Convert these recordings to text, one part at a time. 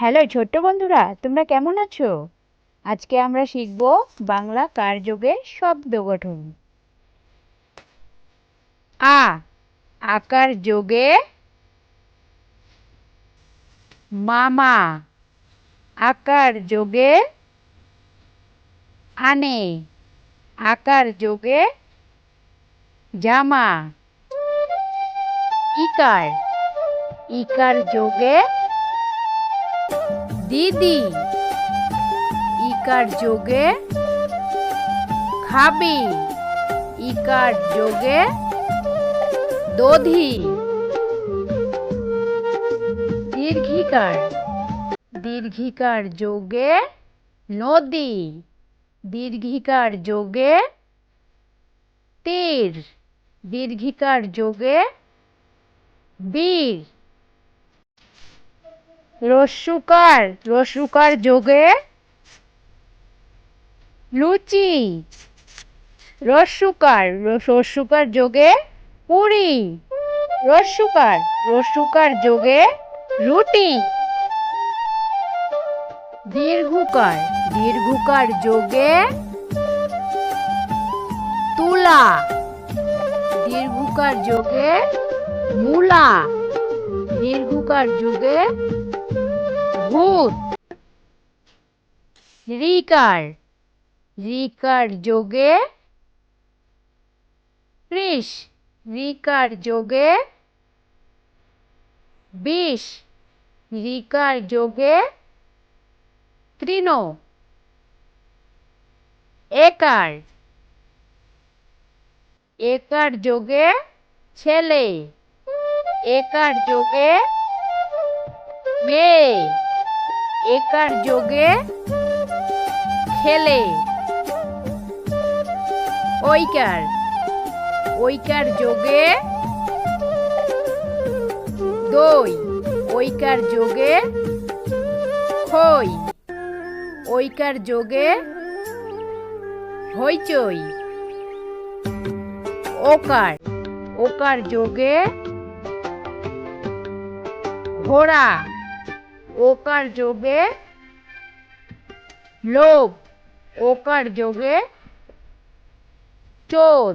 Hello ছোট্ট বন্ধুরা, তোমরা কেমন আছো? আজকে আমরা শিখব বাংলা কারযোগে শব্দ গঠন। আ, আকার যোগে মামা, আকার যোগে আনে, আকার যোগে জামা, ইকার ইকার যোগে দিদি, ইকার যোগে খাবি, ইকার যোগে দধি। দীর্ঘিকার দীর্ঘিকার যোগে নদী, দীর্ঘিকার যোগে তীর, দীর্ঘিকার যোগে বীর। রস্যুকার রস্যুকার যোগে লুচি। রস্যুকার রস্যুকার যোগে পুরি। রস্যুকার রস্যুকার যোগে রুটি। দীর্ঘকার দীর্ঘকার যোগে তুলা। দীর্ঘকার যোগে মূলা। দীর্ঘকার যোগে ভূত। রিকার। রিকার যোগে ত্রিশ রিকার যোগে বিশ রিকার যোগে তৃণ। একার। একার যোগে ছেলে। একার যোগে মেয়ে। একার যোগে খেলে। ওইকার ওইকার যোগে দই, ওইকার যোগে খই, ওইকার যোগে হইচই। ওকার ওকার যোগে ঘোড়া। ওকার যোগে লোভ, ওকার যোগে চোর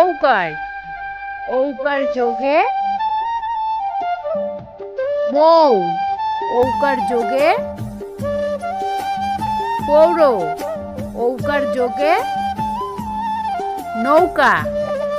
ঔকার ঔকার যোগে মৌ ঔকার যোগে পৌর ঔকার যোগে নৌকা।